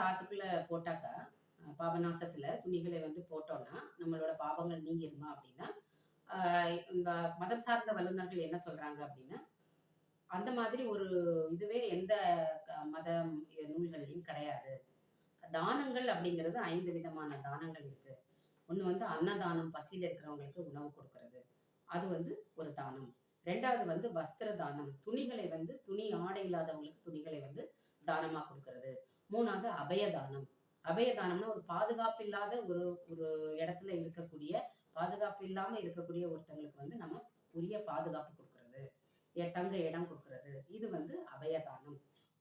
காத்துக்குள்ளே போட்டாக்கா பாபநாசத்தில் துணிகளை வந்து போட்டோம்னா நம்மளோட பாபங்கள் நீங்கிருமா அப்படின்னா இந்த மதம் சார்ந்த வல்லுநர்கள் என்ன சொல்கிறாங்க அப்படின்னா அந்த மாதிரி ஒரு இதுவே எந்த க- மத நூல்கள்லையும் கிடையாது. தானங்கள் அப்படிங்கிறது ஐந்து விதமான தானங்கள் இருக்குது ஒன்று வந்து அன்னதானம் பசியில் இருக்கிறவங்களுக்கு உணவு கொடுக்கறது. அது வந்து ஒரு தானம். ரெண்டாவது வந்து வஸ்திர தானம். துணிகளை வந்து துணி ஆடை இல்லாதவங்களுக்கு துணிகளை வந்து தானமாக கொடுக்கறது. மூணாவது அபயதானம். அபயதானம்னா ஒரு பாதுகாப்பு இல்லாத ஒரு ஒரு இடத்துல இருக்கக்கூடிய பாதுகாப்பு இல்லாம இருக்கக்கூடிய ஒருத்தங்களுக்கு வந்து நம்ம உரிய பாதுகாப்பு கொடுக்கறது. தங்க இடம் கொடுக்கறது. இது வந்து அபயதானம்.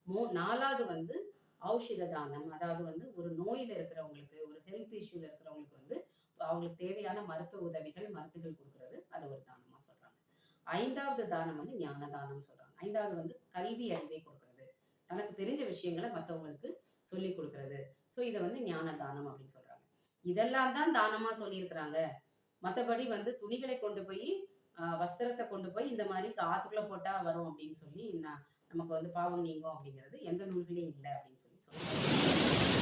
மூ நாலாவது வந்து ஔஷத தானம். அதாவது வந்து ஒரு நோயில் இருக்கிறவங்களுக்கு ஒரு ஹெல்த் இஷ்யூல இருக்கிறவங்களுக்கு வந்து அவங்களுக்கு தேவையான மருத்துவ உதவிகள் மருந்துகள் கொடுக்கறது. அது ஒரு தானமா சொல்றாங்க. ஐந்தாவது தானம் வந்து ஞான தானம் சொல்றாங்க. ஐந்தாவது வந்து கல்வி அறிவை கொடுக்கறது. தனக்கு தெரிஞ்ச விஷயங்களை மற்றவங்களுக்கு சொல்லி கொடுக்கறது. ஸோ இதை வந்து ஞான தானம் அப்படின்னு சொல்றாங்க. இதெல்லாம் தான் தானமா சொல்லியிருக்கிறாங்க. மற்றபடி வந்து துணிகளை கொண்டு போய் வஸ்திரத்தை கொண்டு போய் இந்த மாதிரி ஆத்துக்குள்ள போட்டா வரும் அப்படின்னு சொல்லி நான் நமக்கு வந்து பாவம் நீங்கும் அப்படிங்கிறது எந்த நூல்களையும் இல்லை அப்படின்னு சொல்லி சொல்லுவாங்க